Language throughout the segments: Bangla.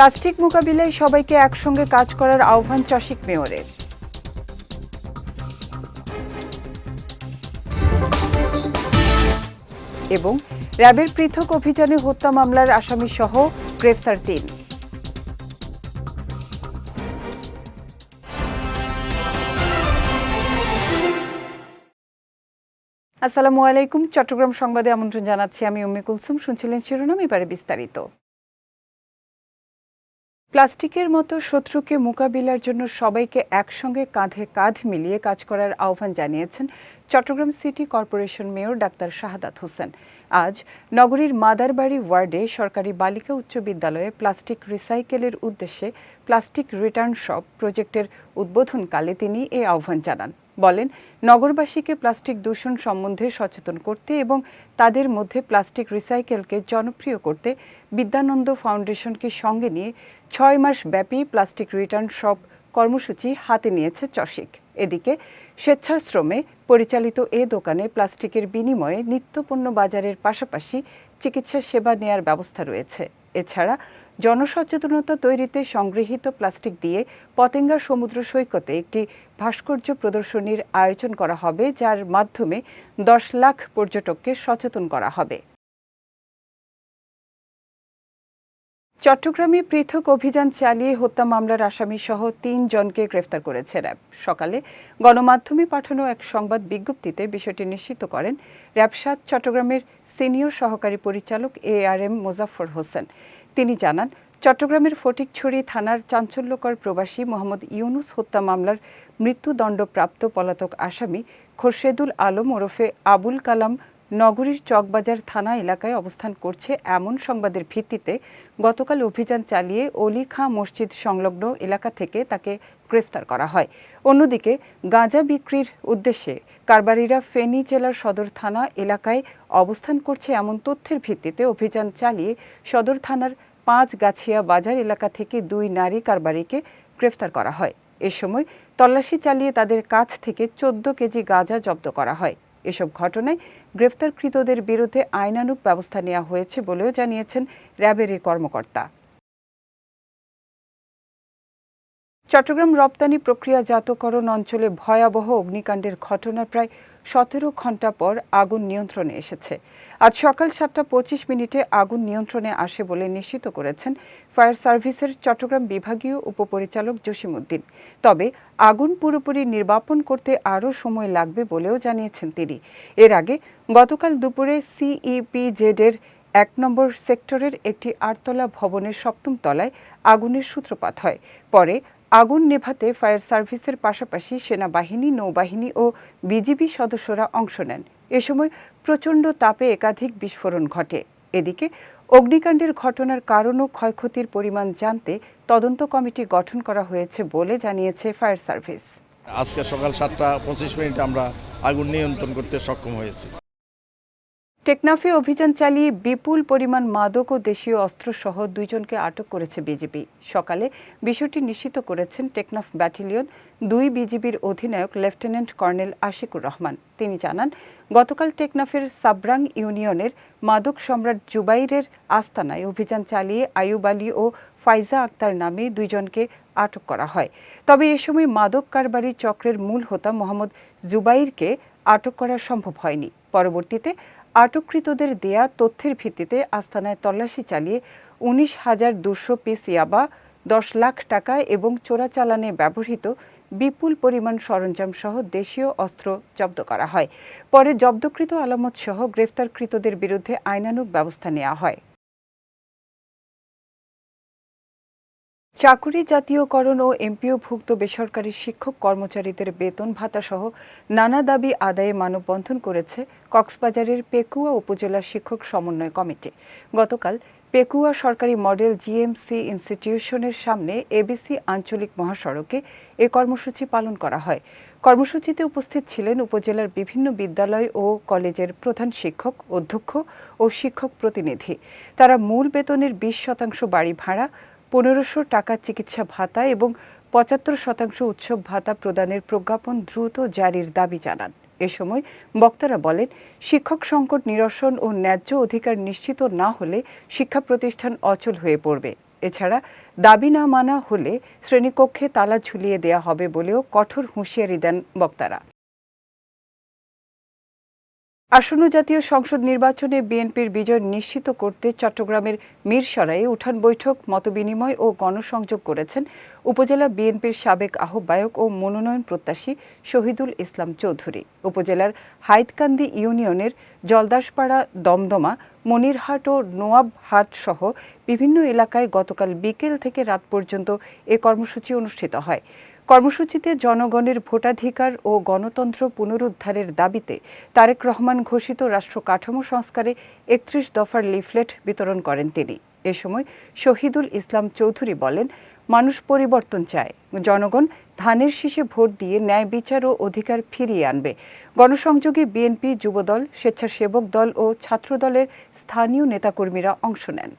প্লাস্টিক মোকাবিলায় সবাইকে একসঙ্গে কাজ করার আহ্বান চশিক মেয়রের। এবং র্যাবের পৃথক অভিযানে হত্যা মামলার আসামি সহ গ্রেফতার তিন। আসসালামু আলাইকুম। চট্টগ্রাম সংবাদে আমন্ত্রণ জানাচ্ছি আমি উম্মে কুলসুম। শুনছিলেন শিরোনাম, এবারে বিস্তারিত। প্লাস্টিকের মতো শত্রুকে মোকাবিলার জন্য সবাইকে একসঙ্গে কাঁধে কাঁধ মিলিয়ে কাজ করার আহ্বান জানিয়েছেন Chittagong city corporation mayor doctor Shahadat Hossain. আজ নগরীর মাদারবাড়ি ওয়ার্ডে সরকারি বালিকা উচ্চ বিদ্যালয়ে প্লাস্টিক রিসাইকেলের উদ্দেশ্যে প্লাস্টিক রিটার্ন শপ প্রজেক্টের উদ্বোধনকালে তিনি এ আহ্বান জানান। বলেন, নগরবাসীকে প্লাস্টিক দূষণ সম্বন্ধে সচেতন করতে এবং তাদের মধ্যে প্লাস্টিক রিসাইকেলকে জনপ্রিয় করতে বিদ্যানন্দ ফাউন্ডেশনকে সঙ্গে নিয়ে ছয় মাস ব্যাপী প্লাস্টিক রিটার্ন শপ কর্মসূচি হাতে নিয়েছে চশিক এদিকে স্বেচ্ছাশ্রমে পরিচালিত এ দোকানে প্লাস্টিকের বিনিময়ে নিত্যপণ্য বাজারের পাশাপাশি চিকিৎসা সেবা নেয়ার ব্যবস্থা রয়েছে। এছাড়া জনসচেতনতা তৈরিতে সংগৃহীত প্লাস্টিক দিয়ে পতেঙ্গা সমুদ্র সৈকতে একটি ভাস্কর্য প্রদর্শনীর আয়োজন করা হবে, যার মাধ্যমে দশ লাখ পর্যটককে সচেতন করা হবে। চট্টগ্রামে পৃথক অভিযান চালিয়ে হত্যা মামলার আসামি সহ তিন জনকে গ্রেফতার করেছে র্যাব। সকালে গণমাধ্যমে পাঠানো এক সংবাদ বিজ্ঞপ্তিতে বিষয়টি নিশ্চিত করেন র্যাবসাদ চট্টগ্রামের সিনিয়র সহকারী পরিচালক A R M Mozaffar Hossain. তিনি জানান, চট্টগ্রামের ফটিকছড়ি থানার চাঞ্চল্যকর প্রবাসী মোহাম্মদ ইউনুস হত্যা মামলার মৃত্যুদণ্ডপ্রাপ্ত পলাতক আসামি খোরশেদুল আলম ওরফে আবুল কালাম নগরীর চকবাজার থানা এলাকায় অবস্থান করছে এমন সংবাদের ভিত্তিতে গতকাল অভিযান চালিয়ে অলি খাঁ মসজিদ সংলগ্ন এলাকা থেকে তাকে গ্রেফতার করা হয়। অন্যদিকে গাঁজা বিক্রির উদ্দেশ্যে কারবারিরা ফেনী জেলার সদর থানা এলাকায় অবস্থান করছে এমন তথ্যের ভিত্তিতে অভিযান চালিয়ে সদর থানার পাঁচ গাছিয়া বাজার এলাকা থেকে দুই নারী কারবারিকে গ্রেফতার করা হয়। এ সময় তল্লাশি চালিয়ে তাদের কাছ থেকে চোদ্দ কেজি গাঁজা জব্দ করা হয়। এসব ঘটনায় গ্রেফতারকৃতদের বিরুদ্ধে আইনানুগ ব্যবস্থা নেওয়া হয়েছে বলেও জানিয়েছেন র্যাবের কর্মকর্তা। চট্টগ্রাম রপ্তানি প্রক্রিয়াজাতকরণ অঞ্চলে ভয়াবহ অগ্নিকাণ্ডের ঘটনার প্রায় সতেরো ঘণ্টা পর আগুন নিয়ন্ত্রণে এসেছে। আজ সকাল সাতটা পঁচিশ মিনিটে আগুন নিয়ন্ত্রণে আসে বলে নিশ্চিত করেছেন ফায়ার সার্ভিসের চট্টগ্রাম বিভাগীয় উপপরিচালক জসিমউদ্দিন। তবে আগুন পুরোপুরি নির্বাপন করতে আরও সময় লাগবে বলেও জানিয়েছেন তিনি। এর আগে গতকাল দুপুরে সিইপিজেড এর এক নম্বর সেক্টরের একটি আটতলা ভবনের সপ্তম তলায় আগুনের সূত্রপাত হয়। পরে আগুন নেভাতে ফায়ার সার্ভিসের পাশাপাশি সেনাবাহিনী, নৌবাহিনী ও বিজিবি সদস্যরা অংশ নেন। এ সময় প্রচণ্ড তাপে একাধিক বিস্ফোরণ ঘটে। এদিকে অগ্নিকাণ্ডের ঘটনার কারণ ও ক্ষয়ক্ষতির পরিমাণ জানতে তদন্ত কমিটি গঠন করা হয়েছে বলে জানিয়েছে ফায়ার সার্ভিস। আজকে সকাল সাতটা পঁচিশ মিনিটে আমরা আগুন নিয়ন্ত্রণ করতে সক্ষম হয়েছি। টেকনাফে অভিযান চালিয়ে বিপুল পরিমাণ মাদক ও দেশীয় অস্ত্রসহ দুইজনকে আটক করেছে বিজিবি। সকালে বিষয়টি নিশ্চিত করেছেন টেকনাফ ব্যাটালিয়ন দুই বিজিবির অধিনায়ক লেফটেন্যান্ট কর্নেল আশিকুর রহমান। তিনি জানান, গতকাল টেকনাফের সাবরাং ইউনিয়নের মাদক সম্রাট জুবাইরের আস্তানায় অভিযান চালিয়ে আয়ুব আলী ও ফাইজা আক্তার নামে দুইজনকে আটক করা হয়। তবে এ সময় মাদক কারবারি চক্রের মূল হোতা মোহাম্মদ জুবাইরকে আটক করা সম্ভব হয়নি। পরবর্তীতে আটককৃতদের দেয়া তথ্যের ভিত্তিতে আস্তানায় তল্লাশি চালিয়ে উনিশ হাজার দুশো পিস ইয়াবা, দশ লাখ টাকা এবং চোরাচালানে ব্যবহৃত বিপুল পরিমাণ সরঞ্জাম সহ দেশীয় অস্ত্র জব্দ করা হয়। পরে জব্দকৃত আলামত সহ গ্রেফতারকৃতদের বিরুদ্ধে আইনানুগ ব্যবস্থা নেওয়া হয়। চাকুরি জাতীয়করণ ও এমপিওভুক্ত বেসরকারি শিক্ষক কর্মচারীদের বেতন ভাতা সহ নানা দাবি আদায়ে মানববন্ধন করেছে কক্সবাজারের পেকুয়া উপজেলা শিক্ষক সমন্বয় কমিটি। গতকাল পেকুয়া সরকারি মডেল জিএমসি ইনস্টিটিউশনের সামনে এবিসি আঞ্চলিক মহাসড়কে এ কর্মসূচি পালন করা হয়। কর্মসূচিতে উপস্থিত ছিলেন উপজেলার বিভিন্ন বিদ্যালয় ও কলেজের প্রধান শিক্ষক, অধ্যক্ষ ও শিক্ষক প্রতিনিধি। তারা মূল বেতনের বিশ শতাংশ বাড়ি ভাড়া পনেরোশো টাকা চিকিৎসা ভাতা এবং পঁচাত্তর শতাংশ উৎসব ভাতা প্রদানের প্রজ্ঞাপন দ্রুত জারির দাবি জানান। এ সময় বক্তারা বলেন, শিক্ষক সংকট নিরসন ও ন্যায্য অধিকার নিশ্চিত না হলে শিক্ষা প্রতিষ্ঠান অচল হয়ে পড়বে। এছাড়া দাবি না মানা হলে শ্রেণীকক্ষে তালা ঝুলিয়ে দেয়া হবে বলেও কঠোর হুঁশিয়ারি দেন বক্তারা। আসন্ন জাতীয় সংসদ নির্বাচনে বিএনপির বিজয় নিশ্চিত করতে চট্টগ্রামের মিরসরাইয়ে উঠান বৈঠক, মতবিনিময় ও গণসংযোগ করেছেন উপজেলা বিএনপির সাবেক আহ্বায়ক ও মনোনয়ন প্রত্যাশী শহীদুল ইসলাম চৌধুরী। উপজেলার হাইতকান্দি ইউনিয়নের জলদাসপাড়া দমদমা, মনিরহাট ও নোয়াবহাট সহ বিভিন্ন এলাকায় গতকাল বিকেল থেকে রাত পর্যন্ত এ কর্মসূচি অনুষ্ঠিত হয়। কর্মসূচিতে জনগণের ভোটাধিকার ও গণতন্ত্র পুনরুদ্ধারের দাবিতে তারেক রহমান ঘোষিত রাষ্ট্র কাঠামো সংস্কারে একত্রিশ দফার লিফলেট বিতরণ করেন তিনি। এ সময় শহীদুল ইসলাম চৌধুরী বলেন, মানুষ পরিবর্তন চায়। জনগণ ধানের শীষে ভোট দিয়ে ন্যায় বিচার ও অধিকার ফিরিয়ে আনবে। গণসংযোগে বিএনপি যুবদল, স্বেচ্ছাসেবক দল ও ছাত্রদলের স্থানীয় নেতাকর্মীরা অংশ নেন।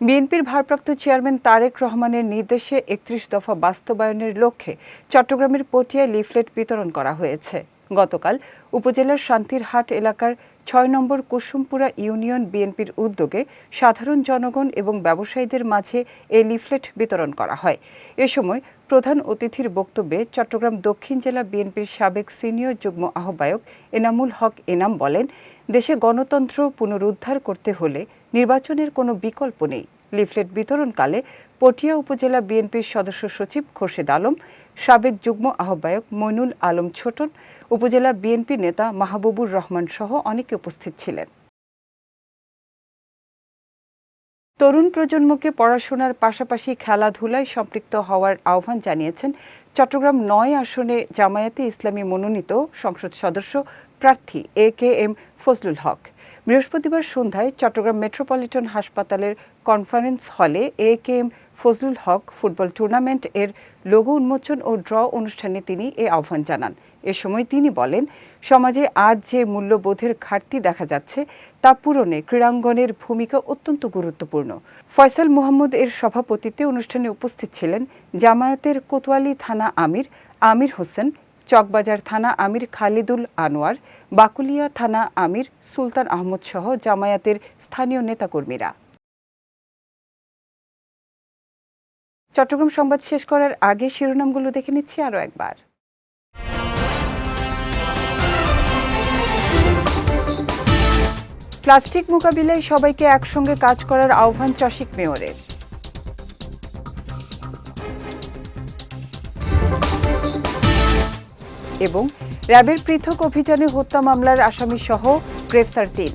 বিএনপির ভারপ্রাপ্ত চেয়ারম্যান তারেক রহমানের নির্দেশে একত্রিশ দফা বাস্তবায়নের লক্ষ্যে চট্টগ্রামের পটিয়ায় লিফলেট বিতরণ করা হয়েছে। গতকাল উপজেলার শান্তিরহাট এলাকার ছয় নম্বর কুসুমপুরা ইউনিয়ন বিএনপির উদ্যোগে সাধারণ জনগণ এবং ব্যবসায়ীদের মাঝে এই লিফলেট বিতরণ করা হয়। এ সময় প্রধান অতিথির বক্তব্যে চট্টগ্রাম দক্ষিণ জেলা বিএনপির সাবেক সিনিয়র যুগ্ম আহ্বায়ক এনামুল হক এনাম বলেন, দেশে গণতন্ত্র পুনরুদ্ধার করতে হলে নির্বাচনের কোনো বিকল্প নেই। লিফলেট বিতরণকালে পটিয়া উপজেলা বিএনপির সদস্য সচিব খোরশেদ আলম, সাবেক যুগ্ম আহ্বায়ক মইনুল আলম ছোটন, উপজেলা বিএনপি নেতা মাহবুবুর রহমান সহ অনেকে উপস্থিত ছিলেন। তরুণ প্রজন্মকে পড়াশোনার পাশাপাশি খেলাধুলায় সম্পৃক্ত হওয়ার আহ্বান জানিয়েছেন চট্টগ্রাম নয় আসনে জামায়াতে ইসলামী মনোনীত সংসদ সদস্য প্রার্থী এ কে এম ফজলুল হক। বৃহস্পতিবার সন্ধ্যায় চট্টগ্রাম মেট্রোপলিটন হাসপাতালের কনফারেন্স হলে A K M Fazlul Haque football tournament এর লোগো উন্মোচন ও ড্র অনুষ্ঠানে তিনি এ আহ্বান জানান। এ সময় তিনি বলেন, সমাজে আজ যে মূল্যবোধের ঘাটতি দেখা যাচ্ছে, তা পূরণে ক্রীড়াঙ্গনের ভূমিকা অত্যন্ত গুরুত্বপূর্ণ। ফয়সাল মুহাম্মদ এর সভাপতিত্বে অনুষ্ঠানে উপস্থিত ছিলেন জামায়াতের কোতোয়ালি থানা আমির আমির হোসেন চকবাজার থানা আমির খালিদুল আনোয়ার, বাকুলিয়া থানা আমির সুলতান আহমদ সহ জামায়াতের স্থানীয় নেতাকর্মীরা। চট্টগ্রাম সংবাদ শেষ করার আগে শিরোনামগুলো দেখে নিচ্ছি আরও একবার। প্লাস্টিক মোকাবিলায় সবাইকে একসঙ্গে কাজ করার আহ্বান চশিক মেয়রের। এবং র্যাবের পৃথক অভিযানে হত্যা মামলার আসামি সহ গ্রেফতার তিন।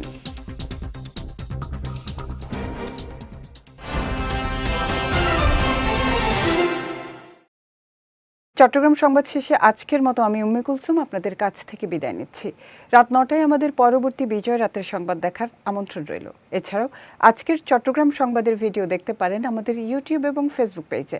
চট্টগ্রাম সংবাদ শেষে আজকের মতো আমি উম্মে কুলসুম আপনাদের কাছ থেকে বিদায় নিচ্ছি। রাত নটায় আমাদের পরবর্তী বিজয় রাতের সংবাদ দেখার আমন্ত্রণ রইল। এছাড়াও আজকের চট্টগ্রাম সংবাদের ভিডিও দেখতে পারেন আমাদের ইউটিউব এবং ফেসবুক পেজে।